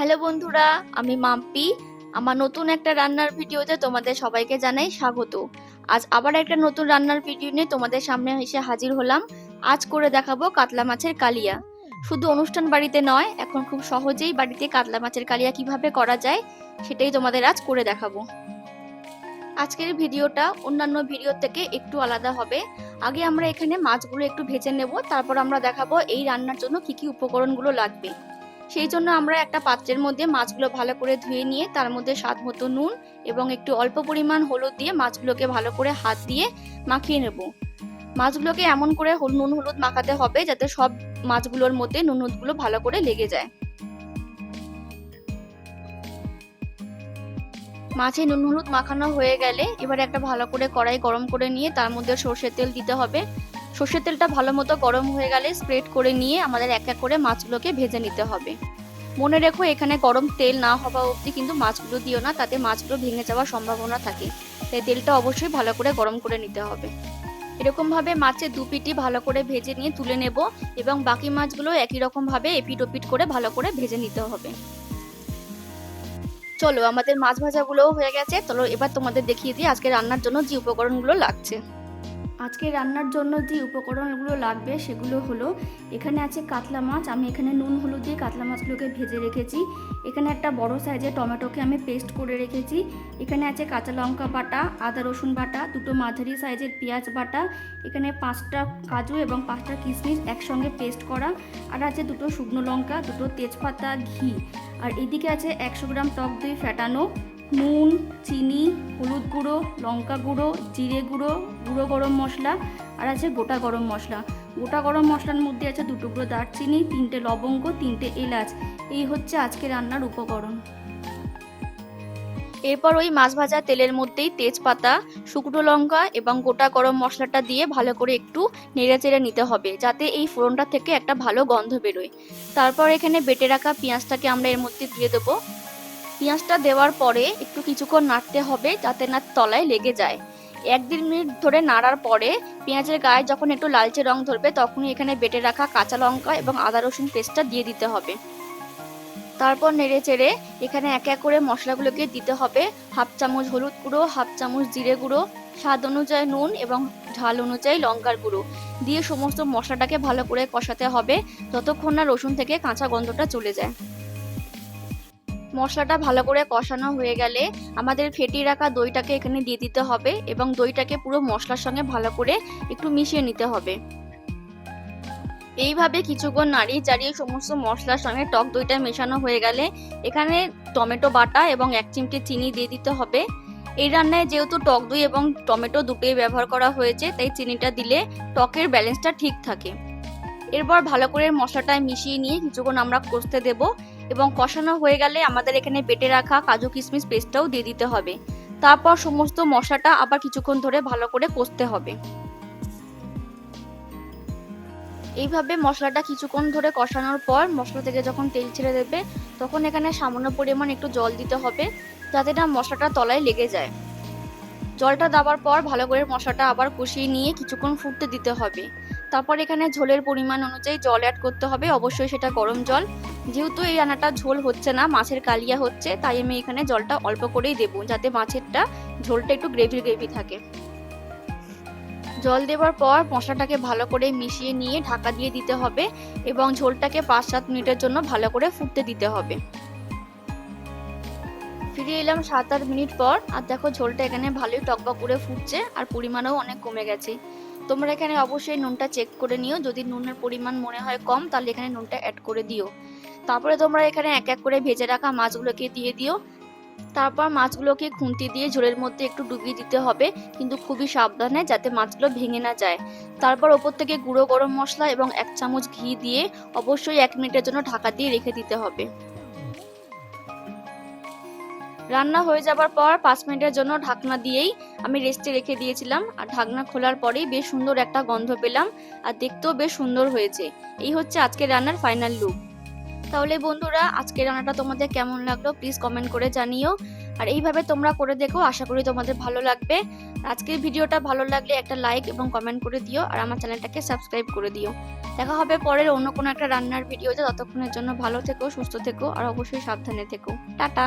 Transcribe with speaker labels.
Speaker 1: Hello বন্ধুরা, আমি মাম্পি। আমার নতুন একটা রান্নার ভিডিওতে তোমাদের সবাইকে জানাই স্বাগত। আজ আবার একটা নতুন রান্নার ভিডিও নিয়ে তোমাদের সামনে এসে হাজির হলাম। আজ করে দেখাবো কাতলা মাছের কালিয়া। শুধু অনুষ্ঠান বাড়িতে নয়, এখন খুব সহজেই বাড়িতে কাতলা মাছের কালিয়া কীভাবে করা যায়, সেটাই তোমাদের আজ করে দেখাবো। আজকের ভিডিওটা অন্যান্য ভিডিও থেকে একটু আলাদা হবে। আগে আমরা এখানে মাছগুলো একটু ভেজে নেব, তারপর আমরা দেখাবো এই রান্নার জন্য কি কি উপকরণগুলো লাগবে। সেই জন্য আমরা একটা পাত্রের মধ্যে মাছগুলো ভালো করে ধুয়ে নিয়ে তার মধ্যে স্বাদ মতো নুন এবং একটু অল্প পরিমাণ হলুদ দিয়ে মাছগুলোকে ভালো করে হাত দিয়ে মাখিয়ে নেব। মাছগুলোকে এমন করে নুন হলুদ মাখাতে হবে যাতে সব মাছগুলোর মধ্যে নুন হলুদগুলো ভালো করে লেগে যায়। মাছে নুন হলুদ মাখানো হয়ে গেলে এবারে একটা ভালো করে কড়াই গরম করে নিয়ে তার মধ্যে সর্ষের তেল দিতে হবে। সর্ষের তেলটা ভালো মতো গরম হয়ে গেলে স্প্রেড করে নিয়ে আমাদের এক এক করে মাছগুলোকে ভেজে নিতে হবে। মনে রেখো, এখানে গরম তেল না হওয়া অবধি কিন্তু মাছগুলো দিও না, তাতে মাছগুলো ভেঙে যাওয়ার সম্ভাবনা থাকে। তাই তেলটা অবশ্যই ভালো করে গরম করে নিতে হবে। এরকম ভাবে মাছের দু পিটি ভালো করে ভেজে নিয়ে তুলে নেব এবং বাকি মাছগুলো একই রকম ভাবে এপিট ওপিট করে ভালো করে ভেজে নিতে হবে। চলো, আমাদের মাছ ভাজাগুলোও হয়ে গেছে। চলো, এবার তোমাদের দেখিয়ে দিই আজকে রান্নার জন্য যে উপকরণগুলো লাগছে। আজকে রান্নার জন্য যে উপকরণগুলো লাগবে সেগুলো হলো, এখানে আছে কাতলা মাছ, আমি এখানে নুন হলুদ দিয়ে কাতলা মাছগুলোকে ভেজে রেখেছি। এখানে একটা বড় সাইজের টমেটোকে আমি পেস্ট করে রেখেছি। এখানে আছে কাঁচা লঙ্কা বাটা, আদা রসুন বাটা, দুটো মাঝারি সাইজের পেঁয়াজ বাটা, এখানে পাঁচটা কাজু এবং পাঁচটা কিশমিশ একসঙ্গে পেস্ট করা, আর আছে দুটো শুকনো লঙ্কা, দুটো তেজপাতা, ঘি। আর এদিকে আছে একশো গ্রাম টক দই ফ্যাটানো নুন, চিনি, হলুদ গুঁড়ো, লঙ্কা গুঁড়ো, জিরে গুঁড়ো গুঁড়ো গরম মশলা আর আছে গোটা গরম মশলা। গোটা গরম মশলার মধ্যে আছে দুটো গুঁড়ো দারচিনি, তিনটে লবঙ্গ, তিনটে এলাচ। এই হচ্ছে আজকে রান্নার উপকরণ। এরপর ওই মাছ ভাজা তেলের মধ্যেই তেজপাতা, শুকনো লঙ্কা এবং গোটা গরম মশলাটা দিয়ে ভালো করে একটু নেড়ে চেড়ে নিতে হবে যাতে এই ফোড়নটা থেকে একটা ভালো গন্ধ বেরোয়। তারপর এখানে বেটে রাখা পেঁয়াজটাকে আমরা এর মধ্যে দিয়ে দেবো। পেঁয়াজটা দেওয়ার পরে একটু কিছুক্ষণ নাড়তে হবে যাতে না তলায় লেগে যায়। এক দেড় মিনিট ধরে নাড়ার পরে পেঁয়াজের গায়ে যখন একটু লালচে রং ধরবে তখনই এখানে বেটে রাখা কাঁচা লঙ্কা এবং আদা রসুন পেস্টটা দিয়ে দিতে হবে। তারপর নেড়ে চেড়ে এখানে এক এক করে মশলাগুলোকে দিতে হবে। হাফ চামচ হলুদ গুঁড়ো, হাফ চামচ জিরে গুঁড়ো, স্বাদ অনুযায়ী নুন এবং ঝাল অনুযায়ী লঙ্কার গুঁড়ো। দিয়ে সমস্ত মশলাটাকে ভালো করে কষাতে হবে, যতক্ষণ না রসুন থেকে কাঁচা গন্ধটা চলে যায়। মশলাটা ভালো করে কষানো হয়ে গেলে আমাদের ফেটিয়ে রাখা দইটাকে এখানে দিয়ে দিতে হবে এবং দইটাকে পুরো মশলার সঙ্গে ভালো করে একটু মিশিয়ে নিতে হবে। এইভাবে কিছুক্ষণ নাড়িয়ে চাড়িয়ে সমস্ত মশলার সঙ্গে টক দইটা মেশানো হয়ে গেলে এখানে টমেটো বাটা এবং এক চিমটি চিনি দিয়ে দিতে হবে। এই রান্নায় যেহেতু টক দই এবং টমেটো দুটোই ব্যবহার করা হয়েছে, তাই চিনিটা দিলে টকের ব্যালেন্সটা ঠিক থাকে। এরপর ভালো করে মশলাটা মিশিয়ে নিয়ে কিছুক্ষণ আমরা কষতে দেবো। এবং কষানো হয়ে গেলে আমাদের এখানে বেটে রাখা কাজু কিশমিশ পেস্টটাও দিয়ে দিতে হবে। তারপর সমস্ত মশলাটা আবার কিছুক্ষণ ধরে ভালো করে কষতে হবে। এইভাবে মশলাটা কিছুক্ষণ ধরে কষানোর পর মশলা থেকে যখন তেল ছেড়ে দেবে, তখন এখানে সামান্য পরিমাণ একটু জল দিতে হবে যাতে না মশলাটা তলায় লেগে যায়। জলটা দেওয়ার পর ভালো করে মশলাটা আবার কষিয়ে নিয়ে কিছুক্ষণ ফুটতে দিতে হবে। তারপর এখানে ঝোলের পরিমাণ অনুযায়ী জল অ্যাড করতে হবে। অবশ্যই সেটা গরম জল। যেহেতু এই রান্নাটা ঝোল হচ্ছে না, মাছের কালিয়া হচ্ছে, তাই আমি এখানে জলটা অল্প করেই দেবো যাতে মাছেরটা ঝোলটা একটু গ্রেভি গ্রেভি থাকে। জল দেওয়ার পর মশলাটাকে ভালো করে মিশিয়ে নিয়ে ঢাকা দিয়ে দিতে হবে এবং ঝোলটাকে পাঁচ সাত মিনিটের জন্য ভালো করে ফুটতে দিতে হবে। ফিরে এলাম সাত আট মিনিট পর, আর দেখো ঝোলটা এখানে ভালোই টকবক করে ফুটছে আর পরিমাণও অনেক কমে গেছে। তোমরা এখানে অবশ্যই নুনটা চেক করে নিও, যদি নুনের পরিমাণ মনে হয় কম, তাহলে এখানে নুনটা অ্যাড করে দিও। তারপরে তোমরা এখানে এক এক করে ভেজে রাখা মাছগুলোকে দিয়ে দিও। তারপর মাছগুলোকে খুন্তি দিয়ে ঝোলের মধ্যে একটু ডুবিয়ে দিতে হবে, কিন্তু খুবই সাবধানে যাতে মাছগুলো ভেঙে না যায়। তারপর ওপর থেকে গুঁড়ো গরম মশলা এবং এক চামচ ঘি দিয়ে অবশ্যই এক মিনিটের জন্য ঢাকা দিয়ে রেখে দিতে হবে। রান্না হয়ে যাবার পর পাঁচ মিনিটের জন্য ঢাকনা দিয়েই আমি রেস্টে রেখে দিয়েছিলাম। আর ঢাকনা খোলার পরেই বেশ সুন্দর একটা গন্ধ পেলাম, আর দেখতেও বেশ সুন্দর হয়েছে। এই হচ্ছে আজকের রান্নার ফাইনাল লুক তাহলে বন্ধুরা, আজকের রান্নাটা তোমাদের কেমন লাগল প্লিজ কমেন্ট করে জানিও। আর এইভাবে তোমরা করে দেখো, আশা করি তোমাদের ভালো লাগবে। আজকের ভিডিওটা ভালো লাগলে একটা লাইক এবং কমেন্ট করে দিও, আর আমার চ্যানেলটাকে সাবস্ক্রাইব করে দিও। দেখা হবে পরের অন্য কোনো একটা রান্নার ভিডিওতে, ততক্ষণের জন্য ভালো থেকো, সুস্থ থেকো, আর অবশ্যই সাবধানে থেকো। টাটা!